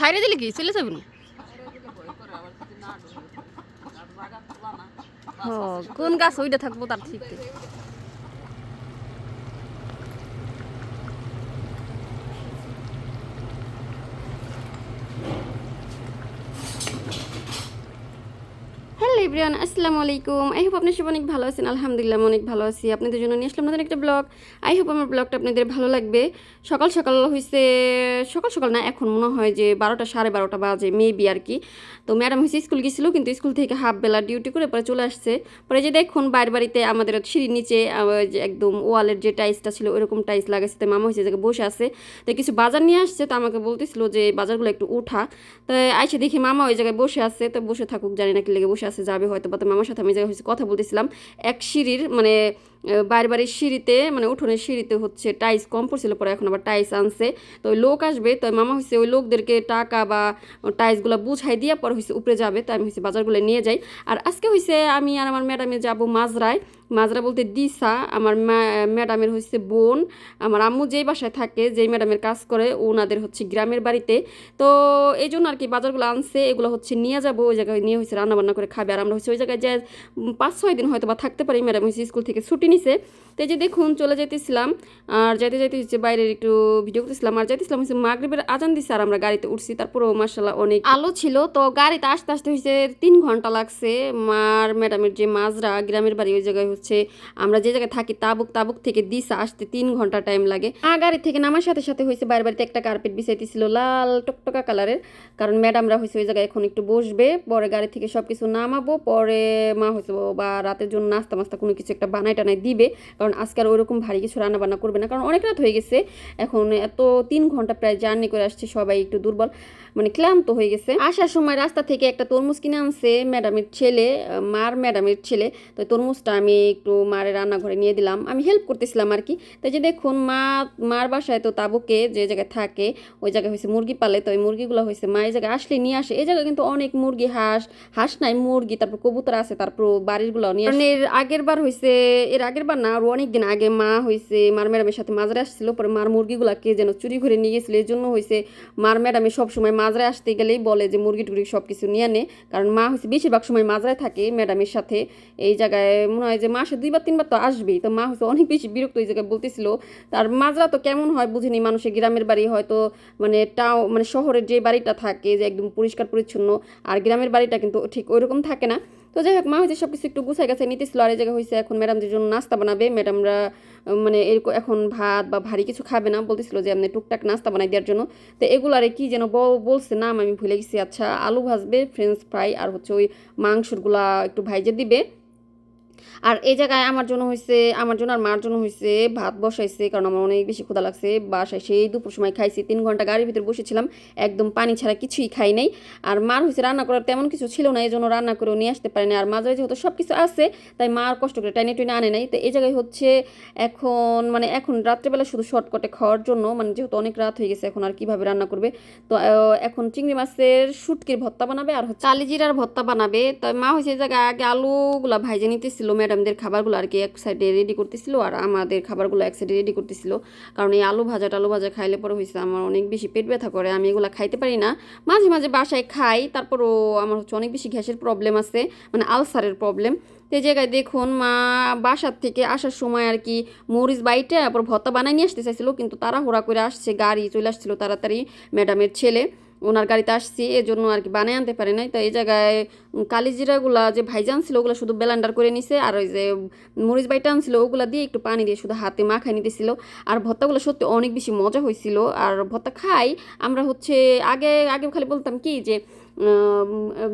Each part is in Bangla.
সাইডে দিলে কি? চলে যাবে না কোন গাছ ওইটা থাকব তার ঠিক ইব্রিয়ান আসসালামু আলাইকুম। আই হোপ আপনি সব অনেক ভালো আছেন। আলহামদুলিল্লাহ অনেক ভালো আছি। আপনাদের জন্য নিয়ে আসলাম নতুন একটা ব্লগ। আই হোপ আমার ব্লগটা আপনাদের ভালো লাগবে। সকাল সকাল হয়েছে সকাল সকাল না, এখন মনে হয় যে বারোটা, সাড়ে বারোটা বাজে মেবি আর কি। তো ম্যাডাম হয়েছে স্কুল গেছিল, কিন্তু স্কুল থেকে হাফ বেলা ডিউটি করে পরে চলে আসছে। পরে যে দেখুন বাইরে বাড়িতে আমাদের সিঁড়ির নিচে যে একদম ওয়ালের যে টাইলসটা ছিল, ওইরকম টাইলস লাগাইছে। তো মামা হয়েছে বসে আছে। তো কিছু বাজার নিয়ে আসছে, তো আমাকে বলতেছিল যে বাজারগুলো একটু উঠা। তো আইসে দেখি মামা ওই জায়গায় বসে আছে। তো বসে থাকুক, জানি না কি লেগে বসে আছে যাবে হয়তো বা মামার সাথে আমি যাই, হচ্ছে কথা বলতেছিলাম। এক সিঁড়ির মানে বাইরে বাইরে বাড়ির সিঁড়িতে মানে উঠোনের সিঁড়িতে হচ্ছে টাইস কম পড়ছিল, পরে এখন আবার টাইস আনছে। তো ওই লোক আসবে, তো মামা হচ্ছে ওই লোকদেরকে টাকা বা টাইসগুলো বুঝাই দিয়ে পরে হচ্ছে উপরে যাবে, তো আমি হচ্ছে বাজারগুলো নিয়ে যাই। আর আজকে হচ্ছে আমি আর আমার ম্যাডামে যাব মাজরায় মাজরা বলতে দিশা আমার ম্যাডামের হচ্ছে বোন, আমার আম্মু যেই বাসায় থাকে, যেই ম্যাডামের কাজ করে, ওনাদের হচ্ছে গ্রামের বাড়িতে। তো এই জন্য আর কি বাজারগুলো আনছে, এগুলো হচ্ছে নিয়ে যাব, ওই জায়গায় নিয়ে হচ্ছে রান্না বান্না করে খাবে, আর আমরা হচ্ছে ওই জায়গায় যে পাঁচ ছয় দিন হয়তো বা থাকতে পারি, ম্যাডাম হচ্ছে স্কুল থেকে ছুটি নিছে। তো এই যে দেখুন, চলে যাইতেছিলাম, আর যাইতে যাইতে হচ্ছে বাইরের একটু ভিডিও করতেছিলাম, আর যাইতেছিলাম হচ্ছে মাগরিবের আজান দিছে, আর আমরা গাড়িতে উঠছি, তারপরেও মার্শাল্লাহ অনেক আলো ছিল। তো গাড়িতে আসতে আসতে হচ্ছে তিন ঘণ্টা লাগছে, মার ম্যাডামের যে মাজরা গ্রামের বাড়ি ওই জায়গায় হচ্ছে, আমরা যে জায়গায় থাকি তাবুক তাবুক থেকে দিশা আসতে তিন ঘণ্টা টাইম লাগে। আর গাড়ি থেকে নামার সাথে সাথে হয়েছে, বাইরে বাড়িতে একটা কার্পেট বিছাইতেছিল লাল টকটকা কালারের কারণ ম্যাডামরা হয়েছে ওই জায়গায় এখন একটু বসবে, পরে গাড়ি থেকে সব কিছু নামাবো, পরে মা হয়েছে বা রাতের জন্য নাস্তা মাস্তা কোনো কিছু একটা বানাই টানাই দিবে। কারণ আজকে আর ওইরকম ভারী কিছু রান্না বান্না করবে না, কারণ অনেক রাত হয়ে গেছে। এখন এত তিন ঘণ্টা প্রায় জার্নি করে আসছে সবাই একটু দুর্বল মানে ক্লান্ত হয়ে গেছে। আসার সময় রাস্তা থেকে একটা তরমুজ কিনে আনছে ম্যাডামের ছেলে, মার ম্যাডামের ছেলে। তো তরমুজটা আমি একটু মারের রান্নাঘরে নিয়ে দিলাম। আমি হেল্প করতেছিলাম আর কি তাই যে দেখুন, মা, মার বাসায় তো তাবুকে যে জায়গায় থাকে, ওই জায়গায় হয়েছে মুরগি পালে। তো ওই মুরগিগুলো হয়েছে মা, এই জায়গায় আসলে নিয়ে আসে। এই জায়গায় কিন্তু অনেক মুরগি, হাঁস হাঁস নাই, মুরগি, তারপর কবুতর আছে, তারপর বাড়িরগুলো নিয়ে আসে। এর আগের বার হয়েছে এর আগের বার না, আরও অনেক দিন আগে মা হয়েছে মার ম্যাডামের সাথে মাঝরে আসছিল। পরে মার মুরগিগুলাকে যেন চুরি করে নিয়ে গেছিল, এই জন্য হয়েছে মার ম্যাডামে সবসময় মাঝরে আসতে গেলেই বলে যে মুরগি টুরগি সব কিছু নিয়ে নে। কারণ মা হয়েছে বেশিরভাগ সময় মাজরায় থাকে ম্যাডামের সাথে। এই জায়গায় মনে হয় যে মাসে দুইবার, তিনবার তো আসবেই। তো মা হচ্ছে অনেক বেশি বিরক্ত এই জায়গায় বলতেছিল। তার মাজরা তো কেমন হয় বুঝিনি মানুষের গ্রামের বাড়ি হয়তো মানে টাও মানে শহরের যে বাড়িটা থাকে যে একদম পরিষ্কার পরিচ্ছন্ন, আর গ্রামের বাড়িটা কিন্তু ঠিক ওইরকম থাকে না। তো যাই হোক, মা হয়েছে সব কিছু একটু গুছাই গাছে নিতেছিল, আর এই জায়গায় হয়েছে এখন ম্যাডামদের জন্য নাস্তা বানাবে। ম্যাডামরা মানে এরকম এখন ভাত বা ভারী কিছু খাবে না, বলতেছিল যে আপনি টুকটাক নাস্তা বানাই দেওয়ার জন্য। তো এগুলো আরে কি যেন বলছে, নাম আমি ভুলে গেছি আচ্ছা আলু ভাজবে ফ্রেঞ্চ ফ্রাই আর হচ্ছে ওই মাংসগুলা একটু ভাইজে দিবে। আর এই জায়গায় আমার জন্য হয়েছে আমার জন্য আর মার জন্য হয়েছে ভাত বসাইছে, কারণ আমার অনেক বেশি ক্ষুধা লাগছে। বাসায় সেই দুপুর সময় খাইছি, তিন ঘণ্টা গাড়ির ভিতরে বসেছিলাম, একদম পানি ছাড়া কিছুই খাই নাই। আর মার হয়েছে রান্না করার তেমন কিছু ছিল না, এই জন্য রান্না করেও নিয়ে আসতে পারেনি আর মাঝে যেহেতু সব কিছু আছে, তাই মা আর কষ্ট করে টাইনে টুইনে আনে নাই। তো এই জায়গায় হচ্ছে এখন মানে এখন রাত্রেবেলা শুধু শর্টকটে খাওয়ার জন্য মানে যেহেতু অনেক রাত হয়ে গেছে, এখন আর কীভাবে রান্না করবে? তো এখন চিংড়ি মাছের শুটকির ভর্তা বানাবে আর হচ্ছে কালিজিরার ভর্তা বানাবে। তো মা হয়েছে এই জায়গায় আগে আলুগুলা ভাইজে নিতেছিল। ম্যাডামদের খাবারগুলো আর কি এক সাইডে রেডি করতেছিল আর আমাদের খাবারগুলো এক সাইডে রেডি করতেছিল। কারণ এই আলু ভাজা টালু ভাজা খাইলে পরে হয়েছে আমার অনেক বেশি পেট ব্যথা করে, আমি এগুলো খাইতে পারি না। মাঝে মাঝে বাসায় খাই, তারপরও আমার হচ্ছে অনেক বেশি গ্যাসের প্রবলেম আছে মানে আলসারের প্রবলেম এই জায়গায় দেখুন, মা বাসার থেকে আসার সময় আর কি মরিচ বাইটে, তারপর ভর্তা বানাই নিয়ে আসতে চাইছিল, কিন্তু তাড়াহুড়া করে আসছে, গাড়ি চলে আসছিল তাড়াতাড়ি ম্যাডামের ছেলে। ওনার গাড়িতে আসছি, এজন্য জন্য আর কি বানায় আনতে পারে নাই। তো এই জায়গায় কালিজিরাগুলা যে ভাইজান ছিল, ওগুলো শুধু বেলান্ডার করে নিছে, আর ওই যে মরিচ বাইটা আনছিল, ওগুলা দিয়ে একটু পানি দিয়ে শুধু হাতে মাখাই নিতেছিল। আর ভর্তাগুলো সত্যি অনেক বেশি মজা হয়েছিল। আর ভত্তা খাই, আমরা হচ্ছে আগে আগে খালি বলতাম কি যে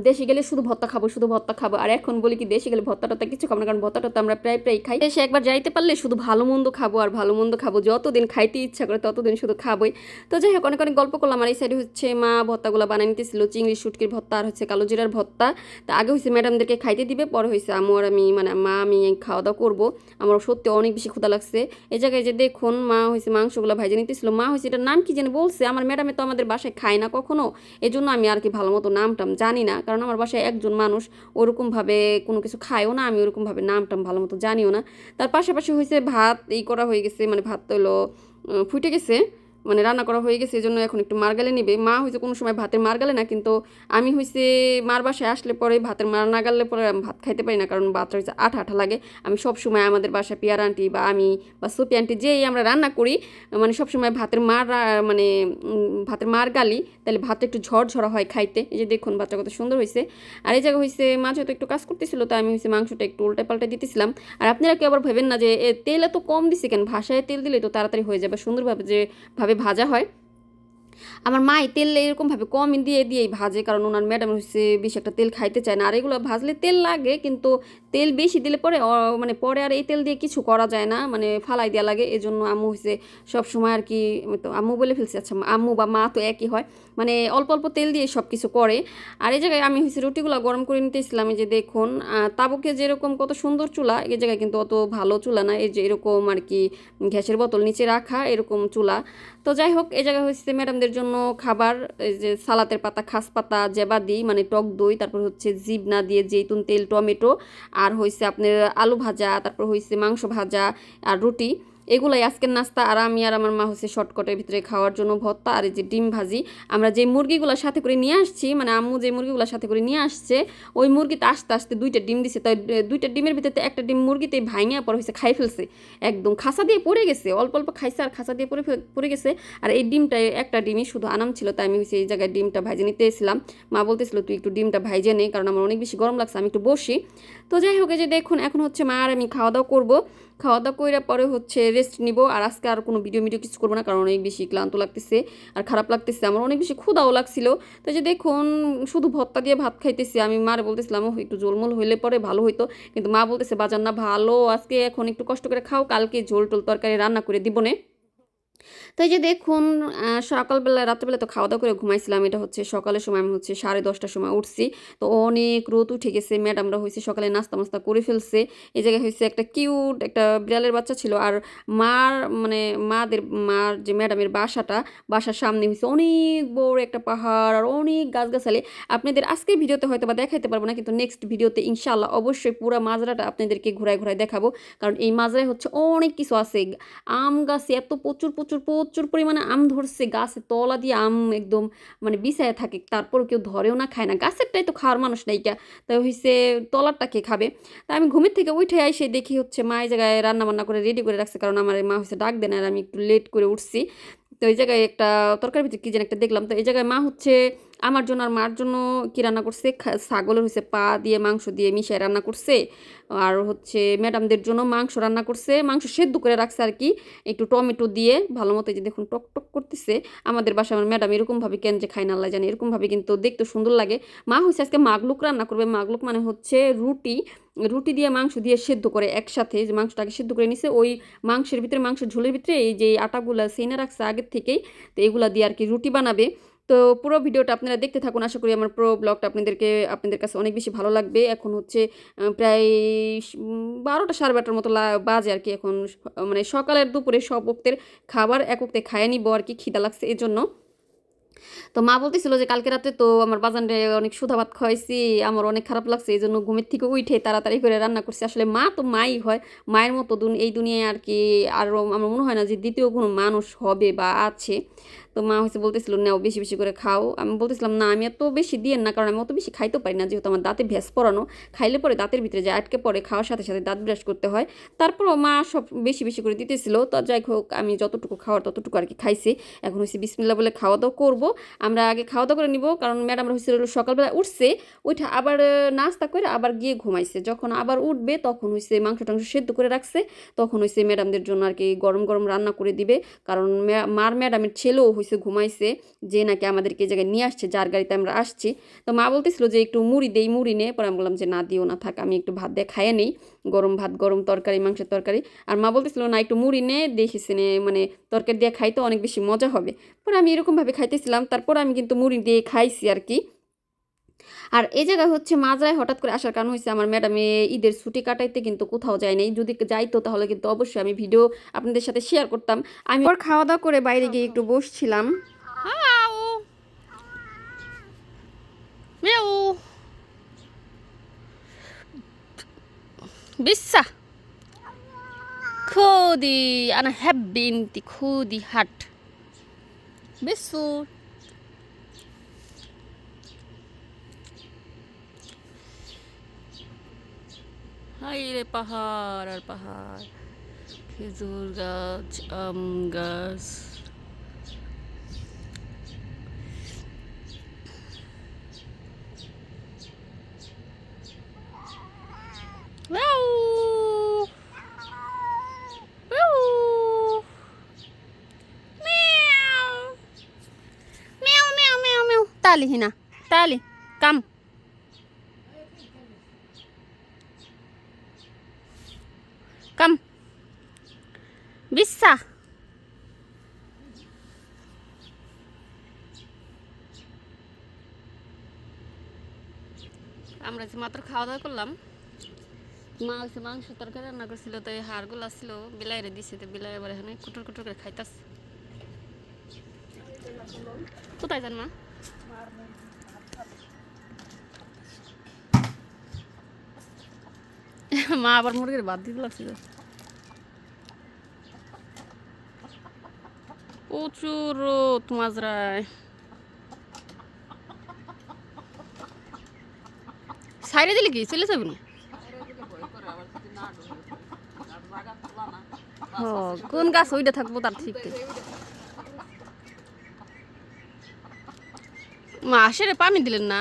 দেশে গেলে শুধু ভত্তা খাব, শুধু ভত্তা খাব। আর এখন বলি কি, দেশে গেলে ভর্তা টর্তা কিছু খাব না, কারণ ভর্তা টর্তা আমরা প্রায় প্রায় খাই। দেশে একবার যাইতে পারলে শুধু ভালো মন্দ খাব আর ভালো মন্দ খাব। যতদিন খাইতে ইচ্ছা করে ততদিন শুধু খাবোই। তো যাই হোক, অনেক অনেক গল্প করলাম। আর এই সাইডে হচ্ছে মা ভর্তাগুলো বানিয়ে নিতেছিল, চিংড়ি, শুটকির ভত্তা আর হচ্ছে কালো জিরার ভত্তা। তা আগে হচ্ছে ম্যাডামদেরকে খাইতে দিবে, পরে হয়েছে আমু আর আমি মানে মা, আমি খাওয়া দাওয়া করব। আমার সত্যি অনেক বেশি ক্ষুদা লাগছে। এই জায়গায় যে দেখুন, মা হয়েছে মাংসগুলো ভাইজে নিতেছিল। মা হয়েছে এটার নাম কি যেন বলছে? আমার ম্যাডামে তো আমাদের বাসায় খায় না কখনো। এই জন্য আমি আর কি ভালো মতো নাম টাম জানি না। কারণ আমার বাসায় একজন মানুষ, ওরকমভাবে কোনো কিছু খায়ও না, আমি ওরকমভাবে নাম টাম ভালো মতো জানিও না। তার পাশাপাশি হয়েছে ভাত, এই করা হয়ে গেছে মানে ভাত তো হলো ফুটে গেছে মানে রান্না করা হয়ে গেছে এই জন্য এখন একটু মারগালে নিবে। মা হয়েছে কোনো সময় ভাতের মারগালে না, কিন্তু আমি হয়েছে মার বাসায় আসলে পরে ভাতের মার না গাললে পরে আমি ভাত খাইতে পারি না, কারণ ভাতটা হচ্ছে আঠা আঠা লাগে। আমি সব সময় আমাদের বাসায় পিয়ার আন্টি বা আমি বা সুপি আন্টি যেই আমরা রান্না করি মানে সব সময় ভাতের মার মানে ভাতের মার গালি তাহলে ভাতটা একটু ঝরঝরা হয় খাইতে। এই যে দেখুন ভাতটা কত সুন্দর হয়েছে আর এই জায়গা হয়েছে মাঝে তো একটু কাজ করতেছিল তো আমি হয়েছে মাংসটা একটু উল্টে পাল্টে দিতেছিলাম। আর আপনারা কেউ আবার ভাবেন না যে তেল এত কম দিছে কেন? ভাষায় তেল দিলে তো তাড়াতাড়ি হয়ে যাবে, সুন্দরভাবে যে ভাবে ভাজা হয়। আমার মাই তেল এরকমভাবে কম দিয়ে দিয়েই ভাজে, কারণ ওনার ম্যাডাম হচ্ছে বেশি একটা তেল খাইতে চায় না। আর এগুলো ভাজলে তেল লাগে, কিন্তু তেল বেশি দিলে পরে মানে পরে আর এই তেল দিয়ে কিছু করা যায় না মানে ফালাই দেওয়া লাগে। এই জন্য আম্মু হচ্ছে সব সময় আর কি তো আম্মু বলে ফেলছে আচ্ছা আম্মু বা মা তো একই হয়। মানে অল্প অল্প তেল দিয়ে সব কিছু করে। আর এই জায়গায় আমি হচ্ছে রুটিগুলো গরম করে নিতেছিলাম যে দেখুন তাবুকে যেরকম কত সুন্দর চুলা, এই জায়গায় কিন্তু অত ভালো চুলা না, এই যে এরকম আর কি গ্যাসের বোতল নিচে রাখা এরকম চুলা। তো যাই হোক, এই জায়গায় হচ্ছে ম্যাডামদের জন্য খাবার, এই যে সালাতের পাতা খাস পাতা জেবা দিই মানে টক দই, তারপর হচ্ছে জিবনা দিয়ে জেতুন তেল, টমেটো আর হয়েছে আপনার আলু ভাজা তারপর হয়েছে মাংস ভাজা আর রুটি। এগুলাই আজকের নাস্তা আর আমি আর আমার মা হচ্ছে শর্টকাটের ভিতরে খাওয়ার জন্য ভর্তা আর এই যে ডিম ভাজি। আমরা যে মুরগিগুলো সাথে করে নিয়ে আসছি মানে আম্মু যে মুরগিগুলো সাথে করে নিয়ে আসছে, ওই মুরগিতে আস্তে আস্তে দুইটা ডিম দিছে। তাই দুইটা ডিমের ভিতরে একটা ডিম মুরগিতে ভাঙে পর হয়েছে খাই ফেলছে। একদম খাসা দিয়ে পড়ে গেছে, অল্প অল্প খাইছে আর খাসা দিয়ে পড়ে পড়ে গেছে। আর এই ডিমটা একটা ডিমই শুধু আনাম ছিল, তাই আমি হচ্ছে এই জায়গায় ডিমটা ভাইজে নিতে এসেছিলাম। মা বলতেছিল, তুই একটু ডিমটা ভাইজে নে, কারণ আমার অনেক বেশি গরম লাগছে, আমি একটু বসি। তো যাই হোক যে দেখুন, এখন হচ্ছে মা আর আমি খাওয়া দাওয়া করব। খাওয়া দাওয়া করে পরে হচ্ছে রেস্ট নিব আর আজকে আর কোনো ভিডিও ভিডিও কিছু করব না কারণ অনেক বেশি ক্লান্ত লাগতেছে আর খারাপ লাগতেছে। আমার অনেক বেশি ক্ষুদাও লাগছিল। তো এই যে দেখুন শুধু ভত্তা দিয়ে ভাত খাইতেছি। আমি মারে বলতেছিলাম "ও, একটু জলমল হইলে পরে ভালো হইতো। কিন্তু মা বলতেছে বাজার না ভালো আজকে এখন একটু কষ্ট করে খাও কালকে ঝোল টোল তরকারি রান্না করে দিবনে তো এই যে দেখুন সকালবেলা, রাত্রেবেলা তো খাওয়া দাওয়া করে ঘুমাইছিলাম। এটা হচ্ছে সকালের সময়, আমি হচ্ছে সাড়ে দশটার সময় উঠছি। তো অনেক রোদ উঠে গেছে। ম্যাডামরা হয়েছে সকালে নাস্তা মাস্তা করে ফেলছে। এই জায়গায় হয়েছে একটা কিউট একটা বিড়ালের বাচ্চা ছিল। আর মার মানে মাদের, মার যে ম্যাডামের বাসাটা, বাসার সামনে হয়েছে অনেক বড় একটা পাহাড় আর অনেক গাছগাছালি। আপনাদের আজকের ভিডিওতে হয়তো বা দেখাইতে পারব না, কিন্তু নেক্সট ভিডিওতে ইনশাল্লাহ অবশ্যই পুরো মাজরাটা আপনাদেরকে ঘুরায় ঘুরায় দেখাবো। কারণ এই মাজরায় হচ্ছে অনেক কিছু আছে। আম গাছে এত প্রচুর প্রচুর প্রচুর প্রচুর পরিমাণে আম ধরছে। গাছে তলা দিয়ে আম একদম মানে বিছায় থাকে তারপর কেউ ধরেও না, খায় না। গাছেরটাই তো খাওয়ার মানুষ নাই নাইকা তাই হয়েছে তলারটা কে খাবে? তা আমি ঘুমের থেকে উঠে আইসে দেখি হচ্ছে মা এই জায়গায় রান্নাবান্না করে রেডি করে রাখছে, কারণ আমার মা হচ্ছে ডাক দেন আর আমি একটু লেট করে উঠছি। তো এই জায়গায় একটা তরকারি ভিতরে কী যেন একটা দেখলাম। তো এই জায়গায় মা হচ্ছে আমার জন্য আর মার জন্য কি রান্না করছে? ছাগলের হচ্ছে পা দিয়ে মাংস দিয়ে মিশিয়ে রান্না করছে। আর হচ্ছে ম্যাডামদের জন্য মাংস রান্না করছে। মাংস সেদ্ধ করে রাখছে আর কি। একটু টমেটো দিয়ে ভালো মতো যে দেখুন টক টক করতেছে। আমাদের বাসায় আমার ম্যাডাম এরকমভাবে কেন যে খায় না, আল্লাহ জানে। এরকমভাবে কিন্তু দেখতে সুন্দর লাগে। মা হচ্ছে আজকে মাগলুক রান্না করবে। মাগলুক মানে হচ্ছে রুটি। রুটি দিয়ে মাংস দিয়ে সেদ্ধ করে একসাথে। যে মাংসটাকে সেদ্ধ করে নিছে, ওই মাংসের ভিতরে, মাংসের ঝোলের ভিতরে এই যে আটাগুলা সেনে রাখছে আগের থেকেই, তো এগুলা দিয়ে আর কি রুটি বানাবে। তো পুরো ভিডিওটা আপনারা দেখতে থাকুন। আশা করি আমার পুরো ব্লগটা আপনাদেরকে, আপনাদের কাছে অনেক বেশি ভালো লাগবে। এখন হচ্ছে প্রায় বারোটা সাড়ে বারোটার মতো বাজে আর কি এখন। মানে সকালের দুপুরে সব বক্তের খাবার এক ওক্তে খায় নিব আর কি, খিদা লাগছে এই জন্য তো মা বলতেছিল যে কালকে রাতে তো আমার বাজানরে অনেক সুধা ভাত খাওয়াইছি, আমার অনেক খারাপ লাগছে, এই জন্য ঘুমের থেকে উঠে তাড়াতাড়ি করে রান্না করছি। আসলে মা তো মাই হয়, মায়ের মতো দুন- এই দুনিয়ায় আর কি আর আমার মনে হয় না যে দ্বিতীয় কোনো মানুষ হবে বা আছে। তো মা হচ্ছে বলতেছিল, নাও বেশি বেশি করে খাও। আমি বলতেছিলাম, না, আমি এত বেশি দিয়েন না, কারণ আমি অত বেশি খাইতে পারি না, যেহেতু আমার দাঁতে ভেস পড়ানো খাইলে পরে দাঁতের ভিতরে যে আটকে পড়ে, খাওয়ার সাথে সাথে দাঁত ব্রাশ করতে হয়। তারপরও মা সব বেশি বেশি করে দিতেছিল। তো যাই হোক, আমি যতটুকু খাওয়ার ততটুকু আর কি খাইছি। এখন হচ্ছে বিসমিল্লা বলে খাওয়া দাওয়া করব। আমরা আগে খাওয়া দাওয়া করে নিব, কারণ ম্যাডাম হচ্ছে সকালবেলা উঠছে ওইটা আবার নাস্তা করে আবার গিয়ে ঘুমাইছে। যখন আবার উঠবে, তখন হচ্ছে মাংস টাংস সেদ্ধ করে রাখছে। তখন হচ্ছে ম্যাডামদের জন্য আর কি গরম গরম রান্না করে দিবে। কারণ মার ম্যাডামের ছেলেও হয়েছে ঘুমাইছে, যে নাকি আমাদেরকে এই জায়গায় নিয়ে আসছে, যার গাড়িতে আমরা আসছি। তো মা বলতেছিল যে একটু মুড়ি দেই, মুড়ি নে পরে আমি বললাম যে না, দিও না, থাক, আমি একটু ভাত দিয়ে খাইয়ে নেই। গরম ভাত, গরম তরকারি, মাংসের তরকারি। আর মা বলতেছিল না, একটু মুড়ি নে দেখিস নে মানে তরকারি দিয়ে খাইতে অনেক বেশি মজা হবে। পরে আমি এরকমভাবে খাইতেছিলাম। তারপর আমি কিন্তু মুড়ি দিয়ে খাইছি আর কি। আর এই জায়গায় হচ্ছে মাজায় হঠাৎ করে আসার কারণ হয়েছে আমার ম্যাডামে ঈদের ছুটি কাটাইতে কিন্তু কোথাও যায় নাই। যদি যাইতো তাহলে কিন্তু অবশ্যই আমি ভিডিও আপনাদের সাথে শেয়ার করতাম। আমি ওর খাওয়া দাওয়া করে বাইরে গিয়ে একটু বসছিলাম. Bisa. Khudi, ana habbi inti khudi হাই রে পাহাড় আর পাহাড় খেজুর গাছ আম গাছ. Tali, Hina. Tali. Come. Come. আমরা যে মাত্র খাওয়া দাওয়া করলাম, মা হচ্ছে মাংস তরকারি রান্না করছিল, তো এই হাড়গুলো আসছিল, বিলাইরে দিছে, তো বিলাই এবার এখানে কুটুর কুটুর করে খাইতাস কোথায় যান মা মা আবার মুরগির বাদ দিতে লাগছিল প্রচুর রোদ মাজরায় সাইডে দিলে কি? চলে যাবে না? ও কোন গাছ ওইটা থাকব তার ঠিক। মা আসে পানি দিলেন না?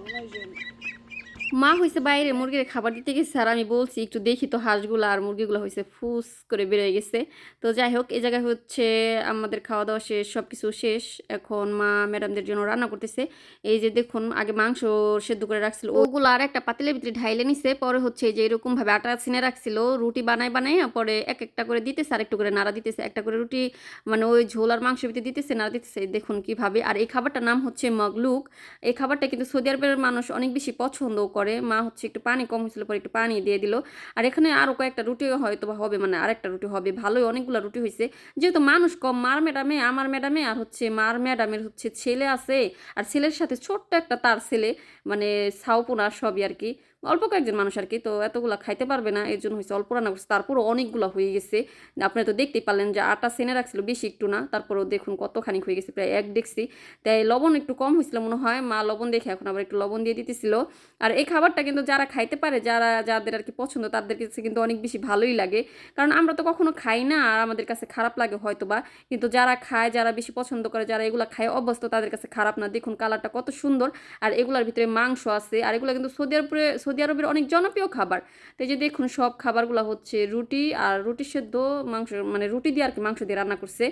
মা হয়েছে বাইরে, মুরগির খাবার দিতে গেছে, আর আমি বলছি, একটু দেখি তো হাঁসগুলো আর মুরগিগুলো হয়েছে ফুস করে বেরিয়ে গেছে। তো যাই হোক এই জায়গায় হচ্ছে আমাদের খাওয়া দাওয়া শেষ সব কিছু শেষ। এখন মা ম্যাডামদের জন্য রান্না করতেছে। এই যে দেখুন, আগে মাংস সেদ্ধ করে রাখছিল। ওগুলো আর একটা পাতিলের ভিতরে ঢাইলে নিছে, পরে হচ্ছে যে এরকমভাবে আটা ছিনে রাখছিল, রুটি বানায় বানায়, পরে এক একটা করে দিতেছে আর একটু করে নাড়া দিতেছে, একটা করে রুটি মানে ওই ঝোল আর মাংস ভিতরে দিতেছে, নাড়া দিতেছে দেখুন কীভাবে। আর এই খাবারটার নাম হচ্ছে মগলুক। এই খাবারটা কিন্তু সৌদি আরবের মানুষ অনেক বেশি পছন্দ করে। মা হচ্ছে একটু পানি কম হয়েছিল পরে একটু পানি দিয়ে দিল। আর এখানে আরও কয়েকটা রুটি হয়তো হবে মানে আরেকটা রুটি হবে। ভালোই অনেকগুলো রুটি হয়েছে। যেহেতু মানুষ কম, মার ম্যাডামে, আমার ম্যাডামে আর হচ্ছে মার ম্যাডামের হচ্ছে ছেলে আছে। আর ছেলের সাথে ছোট্ট একটা তার ছেলে মানে সাউপোনা সবই আর কি। অল্প কয়েকজন মানুষ আর কি তো এতগুলো খাইতে পারবে না এর জন্য হয়েছে অল্প রান্না করছে। তারপরও অনেকগুলো হয়ে গেছে। আপনি তো দেখতেই পারলেন যে আটা সেনে রাখছিল বেশি একটু না, তারপরেও দেখুন কতখানি হয়ে গেছে, প্রায় এক দেখছি তাই লবণ একটু কম হয়েছিল মনে হয়, মা লবণ দেখে এখন আবার একটু লবণ দিয়ে দিতেছিল। আর এই খাবারটা কিন্তু যারা খাইতে পারে, যারা, যাদের আর কি পছন্দ, তাদের কাছে কিন্তু অনেক বেশি ভালোই লাগে। কারণ আমরা তো কখনো খাই না, আর আমাদের কাছে খারাপ লাগে হয়তো বা কিন্তু যারা খায়, যারা বেশি পছন্দ করে, যারা এগুলো খায় অভ্যস্ত, তাদের কাছে খারাপ না। দেখুন কালারটা কত সুন্দর, আর এগুলোর ভিতরে মাংস আছে, আর এগুলো কিন্তু সৌদি আরবে সৌদি আরবের অনেক জনপ্রিয় খাবার। তাই যে দেখুন, সব খাবারগুলো হচ্ছে রুটি আর রুটি সেদ্ধ মাংস মানে রুটি দিয়ে আর কি মাংস দিয়ে রান্না করছে।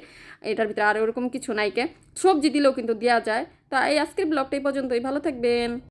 এটার ভিতরে আর ওরকম কিছু নাইকে সবজি দিলেও কিন্তু দেওয়া যায়। তা এই আজকের ব্লগটা এই পর্যন্তই। ভালো থাকবেন।